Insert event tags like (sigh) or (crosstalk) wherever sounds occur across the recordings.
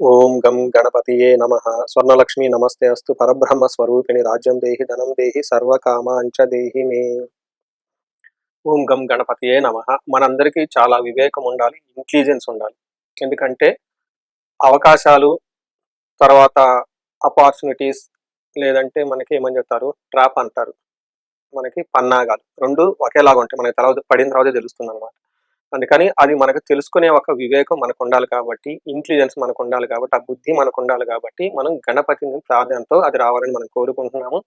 ఓం గం గణపతియే నమ. స్వర్ణలక్ష్మి నమస్తే అస్తు. పరబ్రహ్మ స్వరూపిణి రాజ్యం దేహి ధనం దేహి సర్వకామాంచ దేహి మే. ఓం గం గణపతియే నమ. మనందరికీ చాలా వివేకం ఉండాలి ఇంటెలిజెన్స్ ఉండాలి. ఎందుకంటే అవకాశాలు తర్వాత అపార్చునిటీస్ లేదంటే మనకి ఏమని చెప్తారు? ట్రాప్ అంటారు. మనకి పన్నాగాలు. రెండు ఒకేలాగా ఉంటాయి మనకి తర్వాత పడిన తర్వాత తెలుస్తుంది అనమాట అందుకని అది మనకు తెలుసుకునే ఒక వివేకం మనకు ఉండాలి కాబట్టి ఇంటెలిజెన్స్ మనకు ఉండాలి కాబట్టి ఆ బుద్ధి మనకు ఉండాలి కాబట్టి మనం గణపతిని ప్రార్థనతో అది రావాలని మనం కోరుకుంటున్నాము.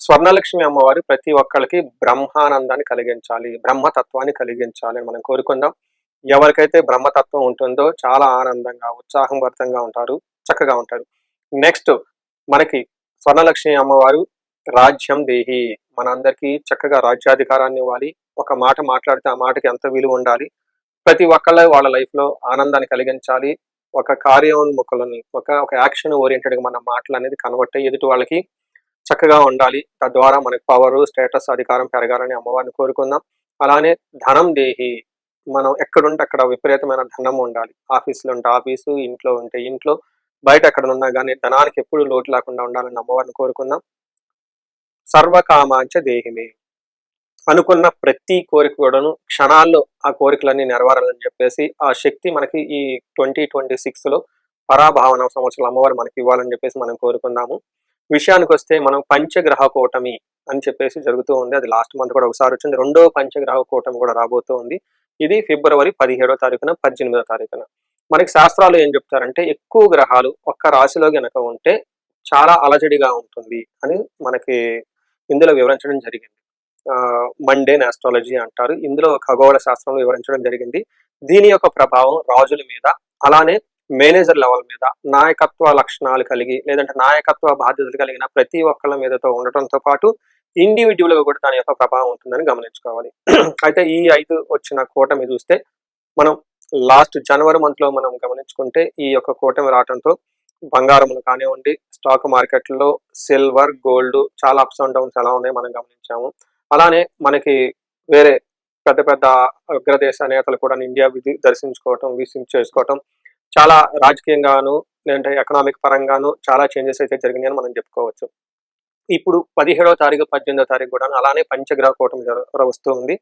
స్వర్ణలక్ష్మి అమ్మవారు ప్రతి ఒక్కరికి బ్రహ్మానందాన్ని కలిగించాలి బ్రహ్మతత్వాన్ని కలిగించాలి అని మనం కోరుకుందాం. ఎవరికైతే బ్రహ్మతత్వం ఉంటుందో చాలా ఆనందంగా ఉత్సాహభరితంగా ఉంటారు చక్కగా ఉంటారు. నెక్స్ట్ మనకి స్వర్ణలక్ష్మి అమ్మవారు రాజ్యం దేహి. మనందరికీ చక్కగా రాజ్యాధికారాన్ని ఇవ్వాలి. ఒక మాట మాట్లాడితే ఆ మాటకి ఎంత విలువ ఉండాలి? ప్రతి ఒక్కళ్ళ వాళ్ళ లైఫ్లో ఆనందాన్ని కలిగించాలి. ఒక కార్యోన్ముఖులని ఒక ఒక యాక్షన్ ఓరియంటెడ్గా మన మాటలు అనేది కన్వర్ట్ అయ్యి ఎదుటి వాళ్ళకి చక్కగా ఉండాలి. తద్వారా మనకు పవర్ స్టేటస్ అధికారం పెరగాలని అమ్మవారిని కోరుకుందాం. అలానే ధనం దేహి మనం ఎక్కడుంటే అక్కడ విపరీతమైన ధనం ఉండాలి. ఆఫీసులో ఉంటే ఆఫీసు ఇంట్లో ఉంటే ఇంట్లో బయట ఎక్కడ ఉన్నా కానీ ధనానికి ఎప్పుడు లోటు లేకుండా ఉండాలని అమ్మవారిని కోరుకుందాం. సర్వకామాంచ దేహిమే. అనుకున్న ప్రతి కోరిక కూడాను క్షణాల్లో ఆ కోరికలన్నీ నెరవేరాలని చెప్పేసి ఆ శక్తి మనకి ఈ ట్వంటీ ట్వంటీ సిక్స్లో పరాభావన సంవత్సరం అమ్మవారు మనకి ఇవ్వాలని చెప్పేసి మనం కోరుకుందాము. విషయానికి వస్తే మనం పంచగ్రహ కూటమి అని చెప్పేసి జరుగుతూ ఉంది. అది లాస్ట్ మంత్ కూడా ఒకసారి వచ్చింది. రెండో పంచగ్రహ కూటమి కూడా రాబోతూ ఉంది. ఇది ఫిబ్రవరి పదిహేడో తారీఖున పద్దెనిమిదో తారీఖున. మనకి శాస్త్రాలు ఏం చెప్తారంటే ఎక్కువ గ్రహాలు ఒక్క రాశిలో గనక ఉంటే చాలా అలజడిగా ఉంటుంది అని మనకి ఇందులో వివరించడం జరిగింది. మండేన్ ఆస్ట్రాలజీ అంటారు. ఇందులో ఖగోళ శాస్త్రంలో వివరించడం జరిగింది. దీని యొక్క ప్రభావం రాజుల మీద అలానే మేనేజర్ లెవెల్ మీద నాయకత్వ లక్షణాలు కలిగి లేదంటే నాయకత్వ బాధ్యతలు కలిగిన ప్రతి ఒక్కళ్ళ మీదతో ఉండటంతో పాటు ఇండివిజువల్గా కూడా దాని యొక్క ప్రభావం ఉంటుందని గమనించుకోవాలి. (clears throat) అయితే ఈ ఐదు వచ్చిన కూటమి చూస్తే మనం లాస్ట్ జనవరి మంత్లో మనం గమనించుకుంటే ఈ యొక్క కూటమి రావడంతో బంగారములు కానివ్వండి స్టాక్ మార్కెట్లో సిల్వర్ గోల్డ్ చాలా అప్స్ అండ్ డౌన్స్ ఎలా ఉన్నాయి మనం గమనించాము. అలానే మనకి వేరే పెద్ద పెద్ద అగ్రదేశ నేతలు కూడా ఇండియా విధి దర్శించుకోవటం విజిట్ చేసుకోవటం చాలా రాజకీయంగాను లేదంటే ఎకనామిక్ పరంగాను చాలా చేంజెస్ అయితే జరిగినాయని మనం చెప్పుకోవచ్చు. ఇప్పుడు పదిహేడో తారీఖు పద్దెనిమిదో తారీఖు కూడా అలానే పంచగ్రహ కూటమి వస్తూ ఉంది.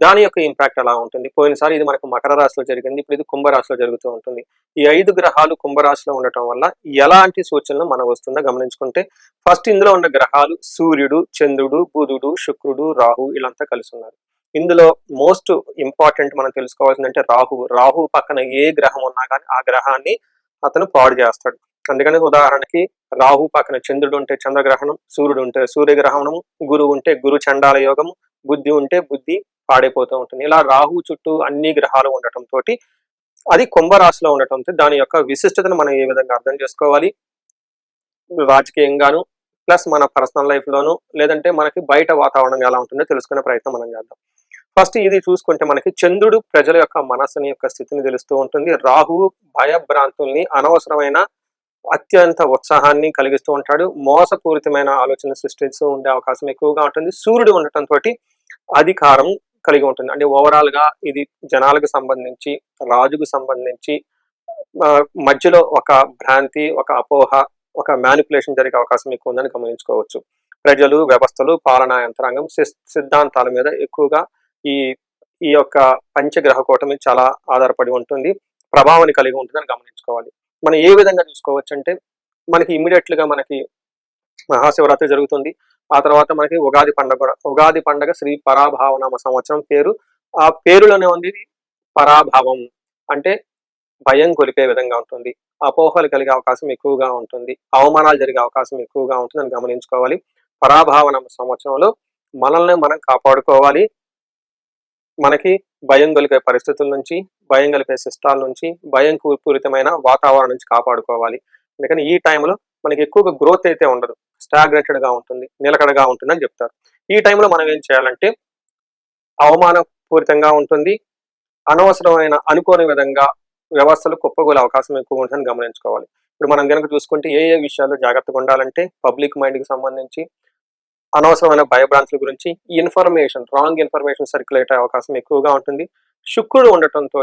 దాని యొక్క ఇంపాక్ట్ అలా ఉంటుంది? పోయినసారి ఇది మనకు మకర రాశిలో జరిగింది ఇప్పుడు ఇది కుంభరాశిలో జరుగుతూ ఉంటుంది. ఈ ఐదు గ్రహాలు కుంభరాశిలో ఉండటం వల్ల ఎలాంటి సూచనలు మనం వస్తుందో గమనించుకుంటే ఫస్ట్ ఇందులో ఉన్న గ్రహాలు సూర్యుడు చంద్రుడు బుధుడు శుక్రుడు రాహు ఇలాంతా కలిసి ఉన్నారు. ఇందులో మోస్ట్ ఇంపార్టెంట్ మనం తెలుసుకోవాల్సిందంటే రాహు. రాహు పక్కన ఏ గ్రహం ఉన్నా కానీ ఆ గ్రహాన్ని అతను పాడు చేస్తాడు. అందుకని ఉదాహరణకి రాహు పక్కన చంద్రుడు ఉంటే చంద్రగ్రహణం సూర్యుడు ఉంటే సూర్యగ్రహణం గురువు ఉంటే గురు చండాల యోగం బుద్ధి ఉంటే బుద్ధి పాడైపోతూ ఉంటుంది. ఇలా రాహు చుట్టూ అన్ని గ్రహాలు ఉండటం తోటి అది కుంభరాశిలో ఉండటంతో దాని యొక్క విశిష్టతను మనం ఏ విధంగా అర్థం చేసుకోవాలి? రాజకీయంగాను ప్లస్ మన పర్సనల్ లైఫ్ లోను లేదంటే మనకి బయట వాతావరణం ఎలా ఉంటుందో తెలుసుకునే ప్రయత్నం మనం చేద్దాం. ఫస్ట్ ఇది చూసుకుంటే మనకి చంద్రుడు ప్రజల యొక్క మనసుని యొక్క స్థితిని తెలుస్తూ ఉంటుంది. రాహువు భయభ్రాంతుల్ని అనవసరమైన అత్యంత ఉత్సాహాన్ని కలిగిస్తూ ఉంటాడు. మోసపూరితమైన ఆలోచన సృష్టిస్తూ ఉండే అవకాశం ఎక్కువగా ఉంటుంది. సూర్యుడు ఉండటం తోటి అధికారం కలిగి ఉంటుంది. అంటే ఓవరాల్గా ఇది జనాలకు సంబంధించి రాజుకు సంబంధించి మధ్యలో ఒక భ్రాంతి ఒక అపోహ ఒక మ్యానిపులేషన్ జరిగే అవకాశం ఎక్కువ ఉందని గమనించుకోవచ్చు. ప్రజలు వ్యవస్థలు పాలనా యంత్రాంగం సిద్ధాంతాల మీద ఎక్కువగా ఈ ఈ యొక్క పంచగ్రహ కూటమి చాలా ఆధారపడి ఉంటుంది. ప్రభావాన్ని కలిగి ఉంటుందని గమనించుకోవాలి. మనం ఏ విధంగా చూసుకోవచ్చు అంటే మనకి ఇమీడియట్గా మనకి మహాశివరాత్రి జరుగుతుంది. ఆ తర్వాత మనకి ఉగాది పండుగ కూడా. ఉగాది పండుగ శ్రీ పరాభావనామ సంవత్సరం పేరు. ఆ పేరులోనే ఉంది పరాభావం. అంటే భయం కొలిపే విధంగా ఉంటుంది. అపోహలు కలిగే అవకాశం ఎక్కువగా ఉంటుంది. అవమానాలు జరిగే అవకాశం ఎక్కువగా ఉంటుందని గమనించుకోవాలి. పరాభావనామ సంవత్సరంలో మనల్ని మనం కాపాడుకోవాలి. మనకి భయం కలిగే పరిస్థితుల నుంచి భయం కలిపే సిస్టాల నుంచి భయం పూరితమైన వాతావరణం నుంచి కాపాడుకోవాలి. అందుకని ఈ టైంలో మనకి ఎక్కువగా గ్రోత్ అయితే ఉండదు. స్టాగ్నేటెడ్గా ఉంటుంది నిలకడగా ఉంటుంది అని చెప్తారు. ఈ టైంలో మనం ఏం చేయాలంటే అవమానపూరితంగా ఉంటుంది. అనవసరమైన అనుకోని విధంగా వ్యవస్థలు కుప్పగోలే అవకాశం ఎక్కువ ఉంటుందని గమనించుకోవాలి. ఇప్పుడు మనం కనుక చూసుకుంటే ఏ ఏ విషయాల్లో జాగ్రత్తగా ఉండాలంటే పబ్లిక్ మైండ్కి సంబంధించి అనవసరమైన భయభ్రాంతుల గురించి ఇన్ఫర్మేషన్ రాంగ్ ఇన్ఫర్మేషన్ సర్క్యులేట్ అయ్యే అవకాశం ఎక్కువగా ఉంటుంది. శుక్రుడు ఉండటంతో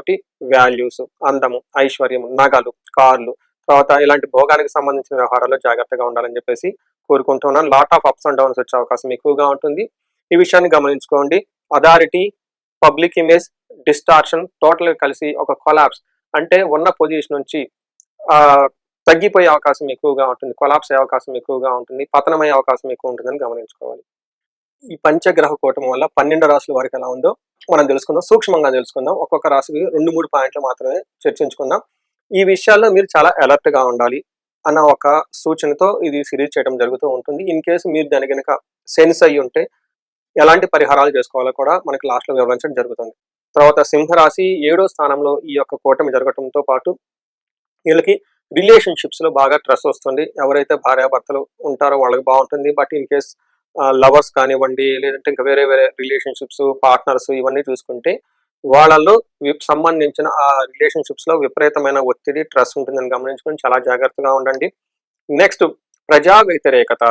వాల్యూస్ అందము ఐశ్వర్యం నగలు కార్లు తర్వాత ఇలాంటి భోగానికి సంబంధించిన వ్యవహారాల్లో జాగ్రత్తగా ఉండాలని చెప్పేసి కోరుకుంటున్నాను. Lot of ups and downs వచ్చే అవకాశం ఎక్కువగా ఉంటుంది. ఈ విషయాన్ని గమనించుకోండి. అథారిటీ పబ్లిక్ ఇమేజ్ డిస్టార్షన్ టోటల్గా కలిసి ఒక కొలాప్స్ అంటే ఉన్న పొజిషన్ నుంచి తగ్గిపోయే అవకాశం ఎక్కువగా ఉంటుంది కొలాప్స్ అయ్యే అవకాశం ఎక్కువగా ఉంటుంది పతనమయ్యే అవకాశం ఎక్కువ ఉంటుందని గమనించుకోవాలి. ఈ పంచగ్రహ కూటం వల్ల పన్నెండు రాసుల వారికి ఎలా ఉందో మనం తెలుసుకుందాం సూక్ష్మంగా తెలుసుకుందాం. ఒక్కొక్క రాశికి రెండు మూడు పాయింట్లు మాత్రమే చర్చించుకుందాం. ఈ విషయాల్లో మీరు చాలా అలర్ట్గా ఉండాలి అన్న ఒక సూచనతో ఇది సిరీస్ చేయడం జరుగుతూ ఉంటుంది. ఇన్ కేసు మీరు దాని కనుక సెన్స్ అయ్యి ఉంటే ఎలాంటి పరిహారాలు చేసుకోవాలో కూడా మనకి లాస్ట్లో వివరించడం జరుగుతుంది. తర్వాత సింహరాశి ఏడో స్థానంలో ఈ యొక్క కూటమి జరగటంతో పాటు వీళ్ళకి రిలేషన్షిప్స్లో బాగా ట్రస్ట్ వస్తుంది. ఎవరైతే భార్యాభర్తలు ఉంటారో వాళ్ళకి బాగుంటుంది. బట్ ఇన్ కేస్ లవర్స్ కానివ్వండి లేదంటే ఇంకా వేరే వేరే రిలేషన్షిప్స్ పార్ట్నర్స్ ఇవన్నీ చూసుకుంటే వాళ్ళల్లో సంబంధించిన ఆ రిలేషన్షిప్స్లో విపరీతమైన ఒత్తిడి ట్రస్ ఉంటుందని గమనించుకొని చాలా జాగ్రత్తగా ఉండండి. నెక్స్ట్ ప్రజా వ్యతిరేకత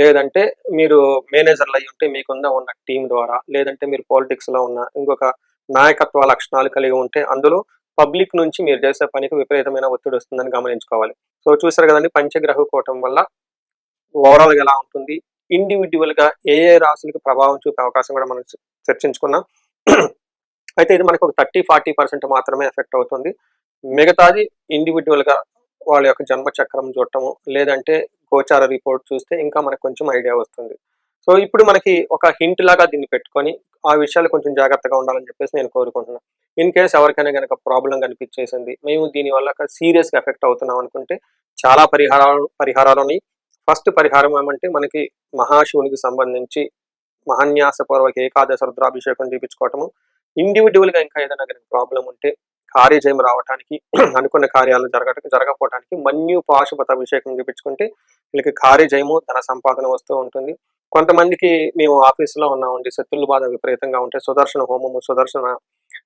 లేదంటే మీరు మేనేజర్లు అయి ఉంటే మీకుందా ఉన్న టీం ద్వారా లేదంటే మీరు పాలిటిక్స్లో ఉన్న ఇంకొక నాయకత్వ లక్షణాలు కలిగి ఉంటే అందులో పబ్లిక్ నుంచి మీరు చేసే పనికి విపరీతమైన ఒత్తిడి వస్తుందని గమనించుకోవాలి. సో చూసారు కదండి పంచగ్రహ కూటం వల్ల ఓవరాల్ ఎలా ఉంటుంది? ఇండివిజువల్గా ఏ ఏ రాశులకు ప్రభావం చూపే అవకాశం కూడా మనం చర్చించుకున్నాం. అయితే ఇది మనకు ఒక థర్టీ ఫార్టీ పర్సెంట్ మాత్రమే ఎఫెక్ట్ అవుతుంది. మిగతాది ఇండివిజువల్గా వాళ్ళ యొక్క జన్మ చక్రం చూడటము లేదంటే గోచార రిపోర్ట్ చూస్తే ఇంకా మనకు కొంచెం ఐడియా వస్తుంది. సో ఇప్పుడు మనకి ఒక హింట్ లాగా దీన్ని పెట్టుకొని ఆ విషయాలు కొంచెం జాగ్రత్తగా ఉండాలని చెప్పేసి నేను కోరుకుంటున్నాను ఇన్ కేస్ ఎవరికైనా కనుక ప్రాబ్లం కనిపించేసింది మేము దీని వల్ల సీరియస్ ఎఫెక్ట్ అవుతున్నాం అనుకుంటే చాలా పరిహారాలు పరిహారాలు ఉన్నాయి ఫస్ట్ పరిహారం ఏమంటే మనకి మహాశివునికి సంబంధించి మహాన్యాసపూర్వక ఏకాదశ రుద్రాభిషేకం చేయించుకోవటము ఇండివిజువల్గా ఇంకా ఏదైనా కనుక ప్రాబ్లం ఉంటే కార్యజయం రావటానికి (clears throat) అనుకున్న కార్యాలు జరగటం జరగకపోవడానికి మన్యు పాశుపత అభిషేకం చూపించుకుంటే వీళ్ళకి కార్యజయము ధన సంపాదన వస్తూ ఉంటుంది. కొంతమందికి మేము ఆఫీసులో ఉన్నామండి శత్రుల బాధ విపరీతంగా ఉంటే సుదర్శన హోమము సుదర్శన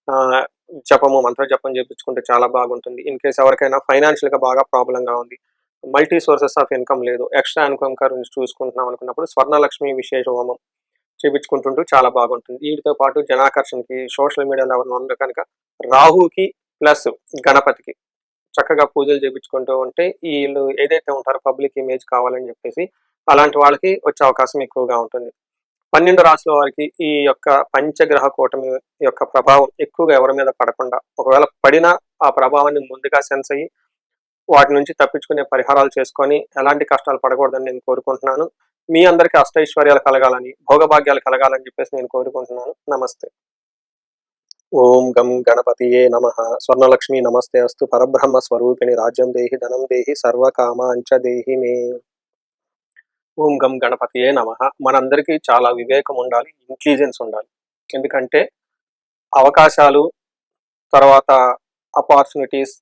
ఆ, జపము మంత్ర జపం చేయించుకుంటే చాలా బాగుంటుంది. ఇన్ కేసు ఎవరికైనా ఫైనాన్షియల్గా బాగా ప్రాబ్లం గా ఉంది. మల్టీ సోర్సెస్ ఆఫ్ ఇన్కమ్ లేదు. ఎక్స్ట్రా ఇన్కమ్ గురించి చూసుకుంటున్నాం అనుకున్నప్పుడు స్వర్ణలక్ష్మి విశేష హోమం. చూపించుకుంటుంటూ చాలా బాగుంటుంది. వీటితో పాటు జనాకర్షణకి సోషల్ మీడియాలో ఎవరిని ఉంటే కనుక రాహుకి ప్లస్ గణపతికి చక్కగా పూజలు చేపించుకుంటూ ఉంటే వీళ్ళు ఏదైతే ఉంటారో పబ్లిక్ ఇమేజ్ కావాలని చెప్పేసి అలాంటి వాళ్ళకి వచ్చే అవకాశం ఎక్కువగా ఉంటుంది. పన్నెండు రాసుల వారికి ఈ యొక్క పంచగ్రహ కూటమి యొక్క ప్రభావం ఎక్కువగా ఎవరి మీద పడకుండా ఒకవేళ పడినా ఆ ప్రభావాన్ని ముందుగా సెన్స్ అయ్యి వాటి నుంచి తప్పించుకునే పరిహారాలు చేసుకొని ఎలాంటి కష్టాలు పడకూడదని నేను కోరుకుంటున్నాను. మీ అందరికీ అష్టైశ్వర్యాలు కలగాలని భోగభాగ్యాలు కలగాలని చెప్పేసి నేను కోరుకుంటున్నాను. నమస్తే. ఓం గం గణపతియే నమ. స్వర్ణలక్ష్మి నమస్తే అస్తు. పరబ్రహ్మ స్వరూపిణి రాజ్యం దేహి ధనం దేహి సర్వకామాంచ దేహి మే. ఓం గం గణపతియే నమ. మనందరికీ చాలా వివేకం ఉండాలి ఇంటెలిజెన్స్ ఉండాలి. ఎందుకంటే అవకాశాలు తర్వాత ఆపర్చునిటీస్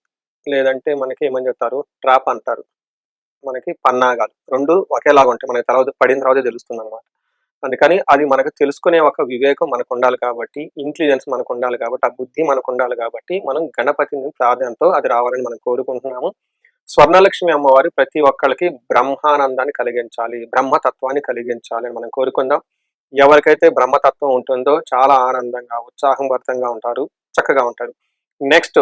లేదంటే మనకి ఏమని చెప్తారు? ట్రాప్ అంటారు. మనకి పన్నాగాలు. రెండు ఒకేలాగా ఉంటాయి. మనకి తర్వాత పడిన తర్వాత తెలుస్తుంది అనమాట అందుకని అది మనకు తెలుసుకునే ఒక వివేకం మనకు ఉండాలి కాబట్టి ఇంటెలిజెన్స్ మనకు ఉండాలి కాబట్టి ఆ బుద్ధి మనకు ఉండాలి కాబట్టి మనం గణపతిని ప్రాధాన్యతతో అది రావాలని మనం కోరుకుంటున్నాము. స్వర్ణలక్ష్మి అమ్మవారి ప్రతి ఒక్కరికి బ్రహ్మానందాన్ని కలిగించాలి బ్రహ్మతత్వాన్ని కలిగించాలి అని మనం కోరుకుందాం. ఎవరికైతే బ్రహ్మతత్వం ఉంటుందో చాలా ఆనందంగా ఉత్సాహభరితంగా ఉంటారు చక్కగా ఉంటారు. నెక్స్ట్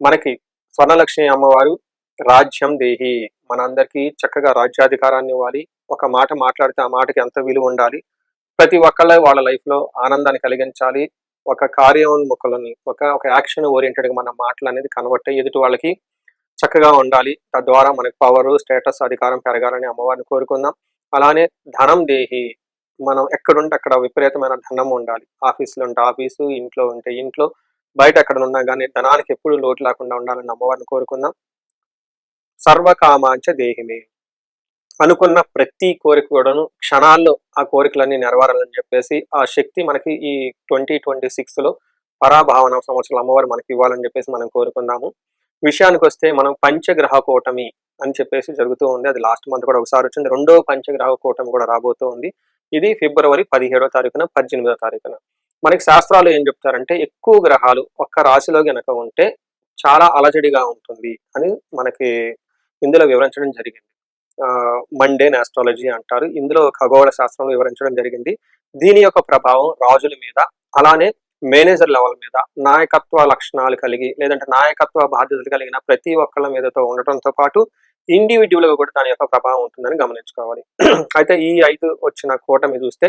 మనకి స్వర్ణలక్ష్మి అమ్మవారు రాజ్యం దేహి. మనందరికీ చక్కగా రాజ్యాధికారాన్ని ఇవ్వాలి. ఒక మాట మాట్లాడితే ఆ మాటకి ఎంత విలువ ఉండాలి? ప్రతి ఒక్కళ్ళ వాళ్ళ లైఫ్లో ఆనందాన్ని కలిగించాలి. ఒక కార్యోన్ముఖులని ఒక ఒక యాక్షన్ ఓరియంటెడ్గా మన మాటలు అనేది కనబట్టే ఎదుటి వాళ్ళకి చక్కగా ఉండాలి. తద్వారా మనకి పవరు స్టేటస్ అధికారం పెరగాలని అమ్మవారిని కోరుకుందాం. అలానే ధనం దేహి. మనం ఎక్కడుంటే అక్కడ విపరీతమైన ధనం ఉండాలి. ఆఫీసులో ఉంటే ఆఫీసు ఇంట్లో ఉంటే ఇంట్లో బయట ఎక్కడ ఉన్నా కానీ ధనానికి ఎప్పుడు లోటు లేకుండా ఉండాలని అమ్మవారిని కోరుకుందాం. సర్వకామాంచ దేహిమే. అనుకున్న ప్రతి కోరిక కూడాను క్షణాల్లో ఆ కోరికలన్నీ నెరవేరాలని చెప్పేసి ఆ శక్తి మనకి ఈ ట్వంటీ ట్వంటీ సిక్స్లో పరాభావన సంవత్సరాలు అమ్మవారు మనకి ఇవ్వాలని చెప్పేసి మనం కోరుకుందాము. విషయానికి వస్తే మనం పంచగ్రహ కూటమి అని చెప్పేసి జరుగుతూ ఉంది. అది లాస్ట్ మంత్ కూడా ఒకసారి వచ్చింది. రెండో పంచగ్రహ కూటమి కూడా రాబోతూ ఉంది. ఇది ఫిబ్రవరి పదిహేడో తారీఖున పద్దెనిమిదో తారీఖున. మనకి శాస్త్రాలు ఏం చెప్తారంటే ఎక్కువ గ్రహాలు ఒక్క రాశిలో గనక ఉంటే చాలా అలజడిగా ఉంటుంది అని మనకి ఇందులో వివరించడం జరిగింది. మండే ఆస్ట్రాలజీ అంటారు. ఇందులో ఖగోళ శాస్త్రంలో వివరించడం జరిగింది. దీని యొక్క ప్రభావం రాజుల మీద అలానే మేనేజర్ లెవెల్ మీద నాయకత్వ లక్షణాలు కలిగి లేదంటే నాయకత్వ బాధ్యతలు కలిగిన ప్రతి ఒక్కళ్ళ మీదతో ఉండటంతో పాటు ఇండివిజువల్గా కూడా దాని యొక్క ప్రభావం ఉంటుందని గమనించుకోవాలి. (clears throat) అయితే ఈ ఐదు వచ్చిన కూటమి చూస్తే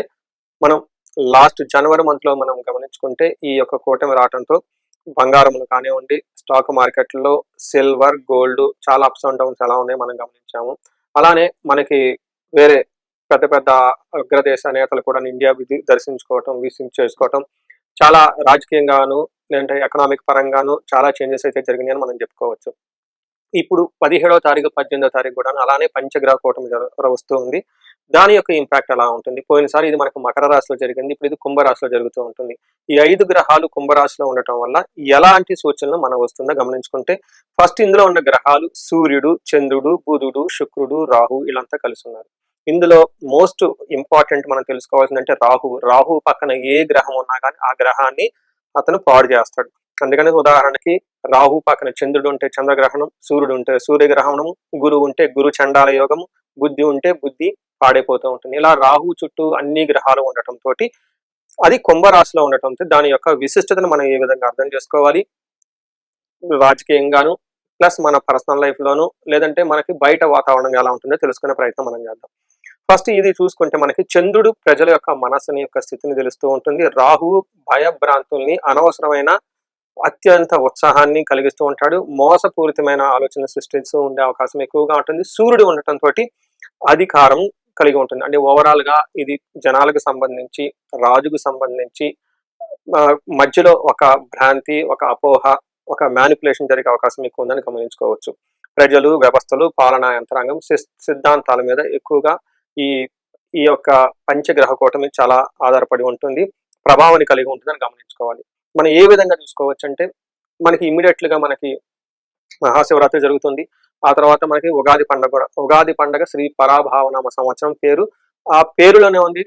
మనం లాస్ట్ జనవరి మంత్లో మనం గమనించుకుంటే ఈ యొక్క కూటమి రావడంతో బంగారములు కానివ్వండి స్టాక్ మార్కెట్లో సిల్వర్ గోల్డ్ చాలా అప్స్ అండ్ డౌన్స్ ఎలా ఉన్నాయి మనం గమనించాము. అలానే మనకి వేరే పెద్ద పెద్ద అగ్రదేశ నేతలు కూడా ఇండియా విధి దర్శించుకోవటం విజిట్ చేసుకోవటం చాలా రాజకీయంగాను లేదంటే ఎకనామిక్ పరంగాను చాలా చేంజెస్ అయితే జరిగినాయని మనం చెప్పుకోవచ్చు. ఇప్పుడు పదిహేడవ తారీఖు పద్దెనిమిదో తారీఖు కూడా అలానే పంచగ్రహ కూటమి వస్తూ ఉంది. దాని యొక్క ఇంపాక్ట్ ఎలా ఉంటుంది. పోయినసారి ఇది మనకు మకర రాశిలో జరిగింది. ఇప్పుడు ఇది కుంభరాశిలో జరుగుతూ ఉంటుంది. ఈ ఐదు గ్రహాలు కుంభరాశిలో ఉండటం వల్ల ఎలాంటి సూచనలు మనం వస్తుందో గమనించుకుంటే ఫస్ట్ ఇందులో ఉన్న గ్రహాలు సూర్యుడు చంద్రుడు బుధుడు శుక్రుడు రాహు వీళ్ళంతా కలిసి ఉన్నారు ఇందులో మోస్ట్ ఇంపార్టెంట్ మనం తెలుసుకోవాల్సిందంటే రాహు. రాహు పక్కన ఏ గ్రహం ఉన్నా కానీ ఆ గ్రహాన్ని అతను పాడు చేస్తాడు. అందుకని ఉదాహరణకి రాహు పక్కన చంద్రుడు ఉంటే చంద్రగ్రహణం సూర్యుడు ఉంటే సూర్యగ్రహణం గురువు ఉంటే గురు చండాల యోగము బుద్ధి ఉంటే బుద్ధి పాడైపోతూ ఉంటుంది. ఇలా రాహు చుట్టూ అన్ని గ్రహాలు ఉండటం తోటి అది కుంభరాశిలో ఉండటంతో దాని యొక్క విశిష్టతను మనం ఏ విధంగా అర్థం చేసుకోవాలి? రాజకీయంగాను ప్లస్ మన పర్సనల్ లైఫ్ లోను లేదంటే మనకి బయట వాతావరణం ఎలా ఉంటుందో తెలుసుకునే ప్రయత్నం మనం చేద్దాం. ఫస్ట్ ఇది చూసుకుంటే మనకి చంద్రుడు ప్రజల యొక్క మనస్సుని యొక్క స్థితిని తెలుస్తూ ఉంటుంది. రాహువు భయభ్రాంతుల్ని అనవసరమైన అత్యంత ఉత్సాహాన్ని కలిగిస్తూ ఉంటాడు. మోసపూరితమైన ఆలోచన సృష్టిస్తూ ఉండే అవకాశం ఎక్కువగా ఉంటుంది. సూర్యుడు ఉండటం తోటి అధికారం కలిగి ఉంటుంది. అంటే ఓవరాల్గా ఇది జనాలకు సంబంధించి రాజుకు సంబంధించి మధ్యలో ఒక భ్రాంతి ఒక అపోహ ఒక మ్యానిపులేషన్ జరిగే అవకాశం ఎక్కువ ఉందని గమనించుకోవచ్చు. ప్రజలు వ్యవస్థలు పాలనా యంత్రాంగం సిద్ధాంతాల మీద ఎక్కువగా ఈ ఈ యొక్క పంచగ్రహ కూటమి చాలా ఆధారపడి ఉంటుంది. ప్రభావాన్ని కలిగి ఉంటుందని గమనించుకోవాలి. మనం ఏ విధంగా చూసుకోవచ్చు అంటే మనకి ఇమీడియట్లుగా మనకి మహాశివరాత్రి జరుగుతుంది. ఆ తర్వాత మనకి ఉగాది పండుగ కూడా. ఉగాది పండుగ శ్రీ పరాభావనామ సంవత్సరం పేరు. ఆ పేరులోనే ఉంది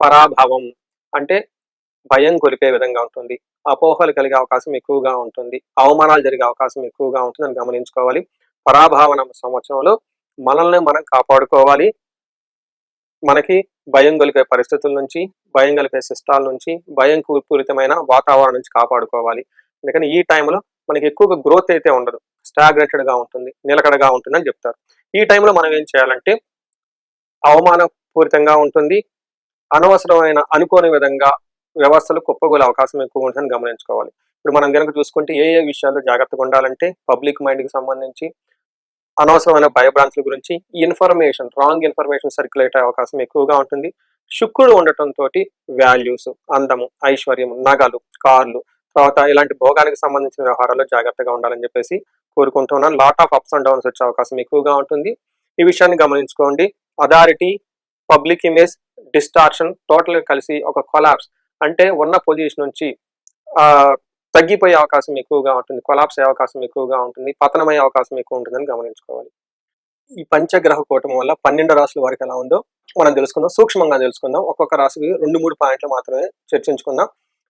పరాభావం. అంటే భయం కొలిపే విధంగా ఉంటుంది. అపోహలు కలిగే అవకాశం ఎక్కువగా ఉంటుంది. అవమానాలు జరిగే అవకాశం ఎక్కువగా ఉంటుందని గమనించుకోవాలి. పరాభావనామ సంవత్సరంలో మనల్ని మనం కాపాడుకోవాలి. మనకి భయం కలిపే పరిస్థితుల నుంచి భయం కలిపే సిస్టాల నుంచి భయం పూరితమైన వాతావరణం నుంచి కాపాడుకోవాలి. అందుకని ఈ టైంలో మనకి ఎక్కువగా గ్రోత్ అయితే ఉండదు. స్టాగ్నేటెడ్గా ఉంటుంది నిలకడగా ఉంటుంది అని చెప్తారు. ఈ టైంలో మనం ఏం చేయాలంటే అవమానపూరితంగా ఉంటుంది అనవసరమైన అనుకోని విధంగా వ్యవస్థలు కుప్పగోలే అవకాశం ఎక్కువ ఉంటుందని గమనించుకోవాలి. ఇప్పుడు మనం కనుక చూసుకుంటే ఏ ఏ విషయాల్లో జాగ్రత్తగా ఉండాలంటే పబ్లిక్ మైండ్కి సంబంధించి అనవసరమైన భయభ్రాంతుల గురించి ఇన్ఫర్మేషన్ రాంగ్ ఇన్ఫర్మేషన్ సర్క్యులేట్ అయ్యే అవకాశం ఎక్కువగా ఉంటుంది. శుక్రుడు ఉండటంతో వాల్యూస్ అందము ఐశ్వర్యం నగలు కార్లు తర్వాత ఇలాంటి భోగానికి సంబంధించిన వ్యవహారాల్లో జాగ్రత్తగా ఉండాలని చెప్పేసి కోరుకుంటున్నాను. Lot of ups and downs వచ్చే అవకాశం ఎక్కువగా ఉంటుంది. ఈ విషయాన్ని గమనించుకోండి. Authority public image distortion total కలిసి ఒక కొలాప్స్ అంటే ఉన్న పొజిషన్ నుంచి తగ్గిపోయే అవకాశం ఎక్కువగా ఉంటుంది. కొలాప్స్ అయ్యే అవకాశం ఎక్కువగా ఉంటుంది. పతనమయ్యే అవకాశం ఎక్కువ ఉంటుందని గమనించుకోవాలి. ఈ పంచగ్రహ కూటమి వల్ల పన్నెండు రాసుల వారికి ఎలా ఉందో మనం తెలుసుకుందాం. సూక్ష్మంగా తెలుసుకుందాం. ఒక్కొక్క రాశికి రెండు మూడు పాయింట్లు మాత్రమే చర్చించుకుందాం.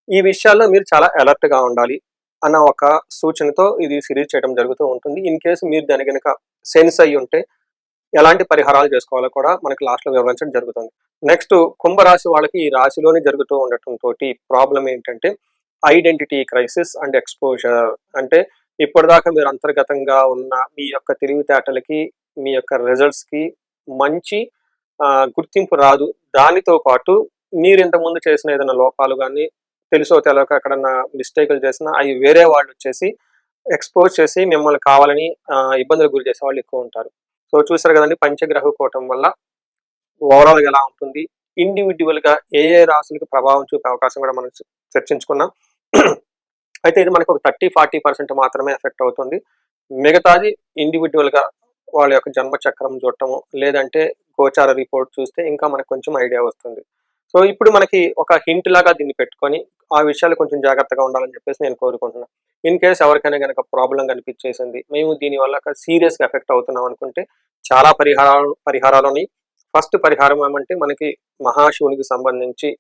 ఈ విషయాల్లో మీరు చాలా అలర్ట్గా ఉండాలి అన్న ఒక సూచనతో ఇది సిరీస్ చేయడం జరుగుతూ ఉంటుంది. ఇన్ కేసు మీరు దాని కనుక సెన్స్ అయ్యి ఉంటే ఎలాంటి పరిహారాలు చేసుకోవాలో కూడా మనకి లాస్ట్లో వివరించడం జరుగుతుంది. నెక్స్ట్ కుంభరాశి వాళ్ళకి ఈ రాశిలోనే జరుగుతూ ఉండటం తోటి ప్రాబ్లం ఏంటంటే ఐడెంటిటీ క్రైసిస్ అండ్ ఎక్స్పోజర్ అంటే ఇప్పటిదాకా మీరు అంతర్గతంగా ఉన్న మీ యొక్క తెలివితేటలకి మీ యొక్క రిజల్ట్స్కి మంచి గుర్తింపు రాదు. దానితో పాటు మీరు ఇంతకుముందు చేసిన ఏదైనా లోపాలు కానీ తెలుసో తెలియక ఎక్కడన్నా మిస్టేకులు చేసినా అవి వేరే వాళ్ళు వచ్చేసి ఎక్స్పోజ్ చేసి మిమ్మల్ని కావాలని ఇబ్బందులు ఇబ్బందులకు గురి చేసే వాళ్ళు ఎక్కువ ఉంటారు. సో చూసారు కదండి పంచగ్రహ కూటం వల్ల ఓవరాల్గా ఎలా ఉంటుంది? ఇండివిజువల్గా ఏ ఏ రాశులకు ప్రభావం చూపే అవకాశం కూడా మనం చర్చించుకున్నాం. (clears throat) అయితే ఇది మనకు ఒక థర్టీ ఫార్టీ పర్సెంట్ మాత్రమే ఎఫెక్ట్ అవుతుంది. మిగతాది ఇండివిజువల్గా వాళ్ళ యొక్క జన్మ చక్రం చూడటము లేదంటే గోచార రిపోర్ట్ చూస్తే ఇంకా మనకు కొంచెం ఐడియా వస్తుంది. సో ఇప్పుడు మనకి ఒక హింట్ లాగా దీన్ని పెట్టుకొని ఆ విషయాలు కొంచెం జాగ్రత్తగా ఉండాలని చెప్పేసి నేను కోరుకుంటున్నాను ఇన్ కేస్ ఎవరికైనా కనుక ప్రాబ్లం కనిపించేసింది మేము దీని వల్ల సీరియస్గా ఎఫెక్ట్ అవుతున్నాం అనుకుంటే చాలా పరిహారాలు పరిహారాలు ఫస్ట్ పరిహారం ఏమంటే మనకి మహాశివునికి సంబంధించి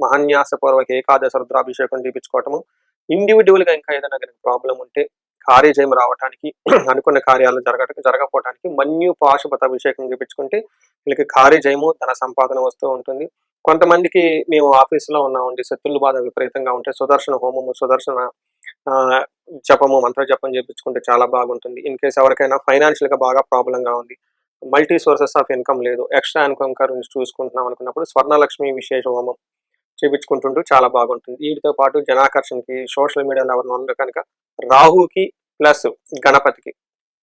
మహాన్యాసపూర్వక ఏకాదశ రుద్రాభిషేకం చూపించుకోవటము. ఇండివిజువల్గా ఇంకా ఏదైనా కనుక ప్రాబ్లం ఉంటే కార్యజయం రావటానికి (clears throat) అనుకున్న కార్యాలు జరగటం జరగకపోవటానికి మన్యు పాశుపత అభిషేకం చేయించుకుంటే వీళ్ళకి కార్యజయము ధన సంపాదన వస్తూ ఉంటుంది కొంతమందికి మేము ఆఫీసులో ఉన్నామండి శత్రుల బాధ విపరీతంగా ఉంటే సుదర్శన హోమము సుదర్శన జపము, మంత్ర జపం చేపించుకుంటే చాలా బాగుంటుంది. ఇన్ కేస్ ఎవరికైనా ఫైనాన్షియల్‌గా బాగా ప్రాబ్లంగా ఉంది. మల్టీ సోర్సెస్ ఆఫ్ ఇన్‌కమ్ లేదు. ఎక్స్‌ట్రా ఇన్‌కమ్ గురించి చూసుకుంటున్నాం అనుకున్నప్పుడు స్వర్ణలక్ష్మి విశేష హోమం చేపించుకుంటుంటూ చాలా బాగుంటుంది. వీటితో పాటు జనాకర్షణకి సోషల్ మీడియాలో ఎవరిన కనుక రాహుకి ప్లస్ గణపతికి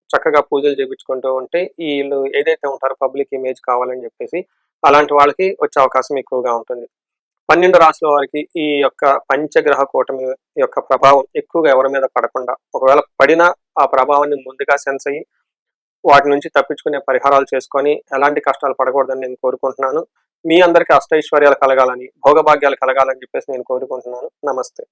చక్కగా పూజలు చేపించుకుంటూ ఉంటే వీళ్ళు ఏదైతే ఉంటారో పబ్లిక్ ఇమేజ్ కావాలని చెప్పేసి అలాంటి వాళ్ళకి వచ్చే అవకాశం ఎక్కువగా ఉంటుంది. 12 రాసుల వారికి ఈ యొక్క పంచగ్రహ కూటమి యొక్క ప్రభావం ఎక్కువగా ఎవరి మీద పడకుండా ఒకవేళ పడినా ఆ ప్రభావాన్ని ముందుగా సెన్స్ అయ్యి వాటి నుంచి తప్పించుకునే పరిహారాలు చేసుకొని ఎలాంటి కష్టాలు పడకూడదని నేను కోరుకుంటున్నాను. మీ అందరికీ అష్టైశ్వర్యాలు కలగాలని, భోగభాగ్యాలు కలగాలని చెప్పేసి నేను కోరుకుంటున్నాను. నమస్తే.